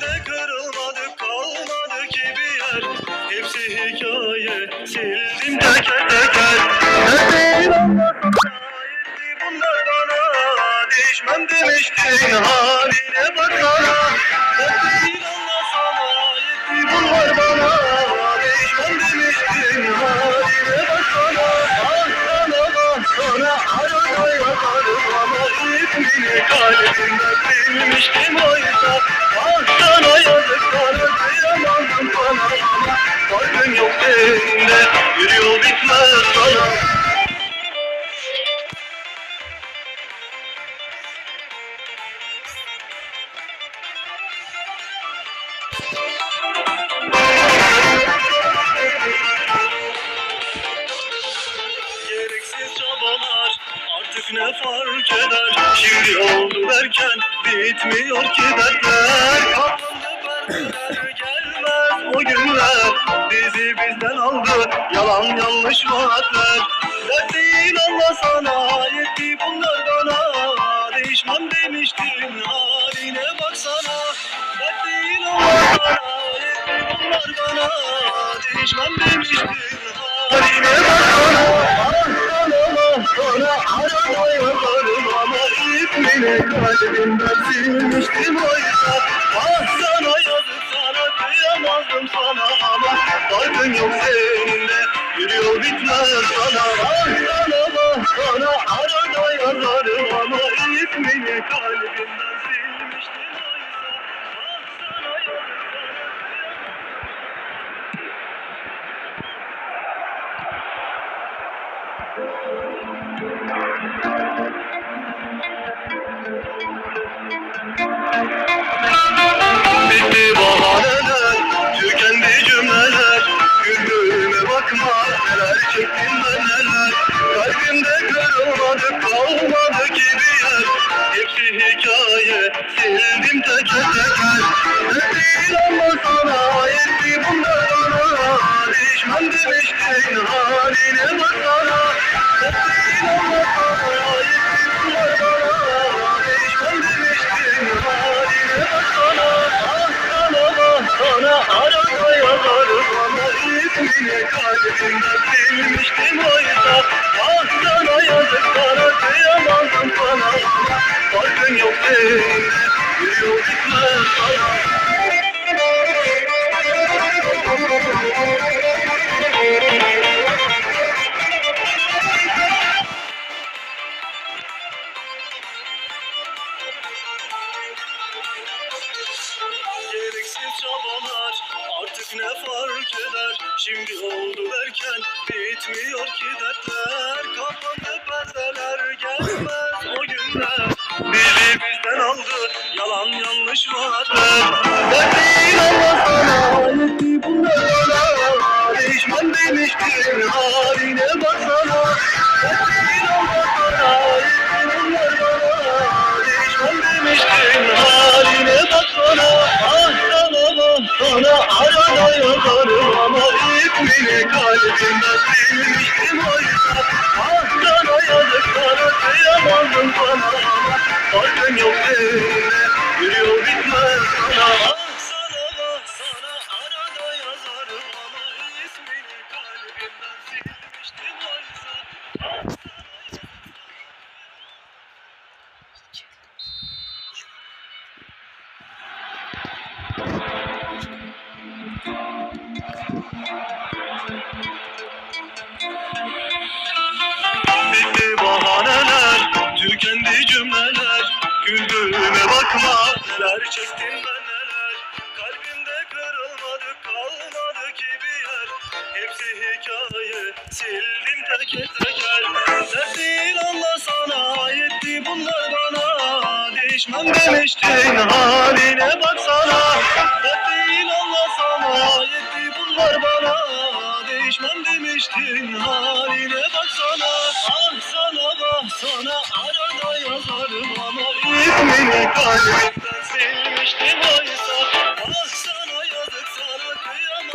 Kalbimde kırılmadı kalmadı ki bir yer. Hepsi hikaye sildim teker teker. Neredeyim anlatsana bunlar bana? Değişmem demiştin haline baksana Neredeyim anlatsana yetti bunlar bana? Değişmem demiştin haline baksana Ah sana bak sana arada yakarım ama ismini kalbimden silmiştim oysa Ah sana yazık sana kıyamazdım sana Farkın yok senin de bir yol bitmez sana Gereksiz çabalar artık ne fark eder? Şimdi oldu derken bitmiyor ki dertler perdeler gelmez o günler Bizi bizden aldı yalan yanlış vaatler Dert değil Allah sana yetti bunlar bana Değişmem demiştin haline baksana Dert değil Allah sana yetti bunlar bana Değişmem demiştin haline baksana Ah sana arada yakarım ama ismini kalbimden silmiştim oysa Ah sana yazık sana kıyamazdım sana ama Farkın yok senin de bir bitmez sana Ah sana bak sana arada yazarım ama ismini kalbimden silmiştim oysa Ah sana yazık sana. Kıyamazdım sana Farkın yok senin de bir yol bitmez sana yalan bakma, neler çektim ben neler. Kalbimde kırılmadı, kalmadı ki bir yer. Hepsi hikaye, sildim teker teker. Dert değil Allah sana, yetti bunlar bana. Değişmem demiştin, haline baksana. Dert değil Allah sana, yetti bunlar bana. Değişmem demiştin, haline baksana. Ah İsmini kalbimden silmiştim oysa Ah sana yazık sana, ama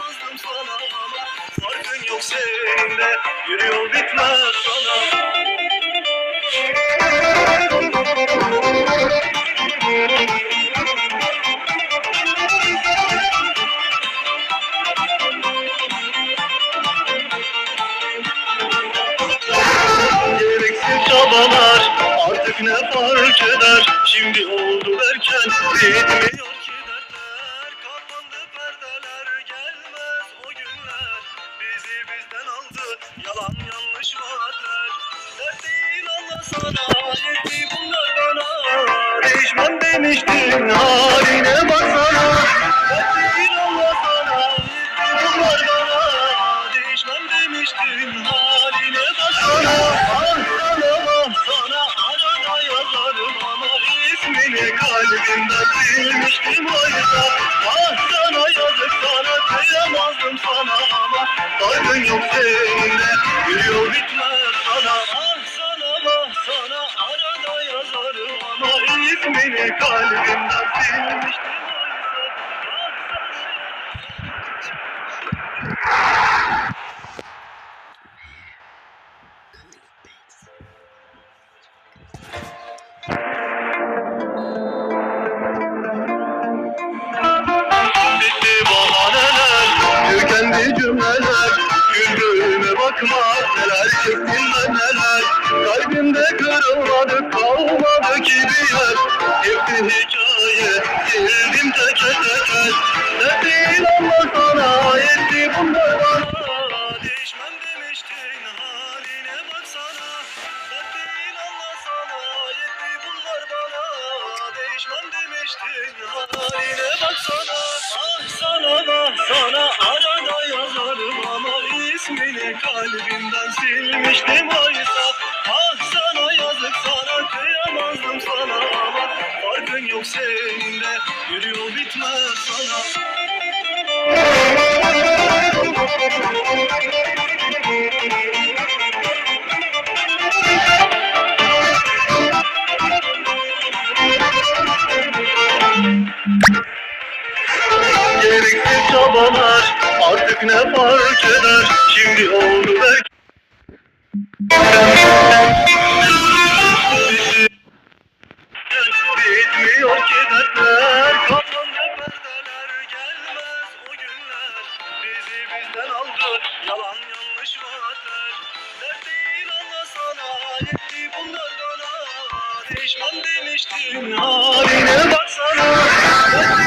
Farkın yok senin de, yol bitmez oldu derken Kalbin yok senin de yürüyor bitmez sana. Ah sana ah sana arada yazarım ama ismini kalbimden silmiştim ben neler? Kalbimde kırılmadı, kalmadı ki bir yer Hepsi hikaye, sildim teker teker Dert değil ama sana, yetti bunlar bana Değişmem demiştin, haline baksana. Dert değil ama sana, yetti bunlar bana. Değişmem demiştin, haline baksana. Ah sana ah sana. Arada yazarım ama ismini kalbimden silmiştim oysa Ah sana yazık sana kıyamazdım sana ama farkın yok senin de yürüyor bitmez sana. Gereksiz çabalar artık ne fark eder? Şimdi oldu belki Bitmiyor ki dertler Kapandı perdeler gelmez o günler. Bizi bizden aldı yalan yanlış vaatler. Dert değil Allah sana yetti bunlar bana Değişmem demiştin haline baksana. Dert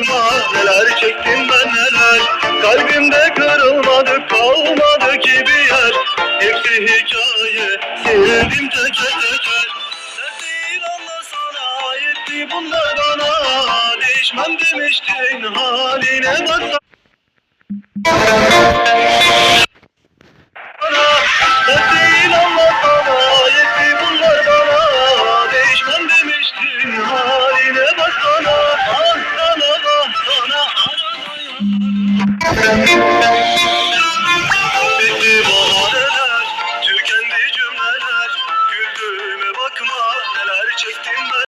bakma, neler çektim ben neler? Kalbimde kırılmadı, kalmadı ki bir yer. Hepsi hikaye, sildim teker teker Dert değil Allah sana, yetti bunlar bana Değişmem demiştin, haline baksana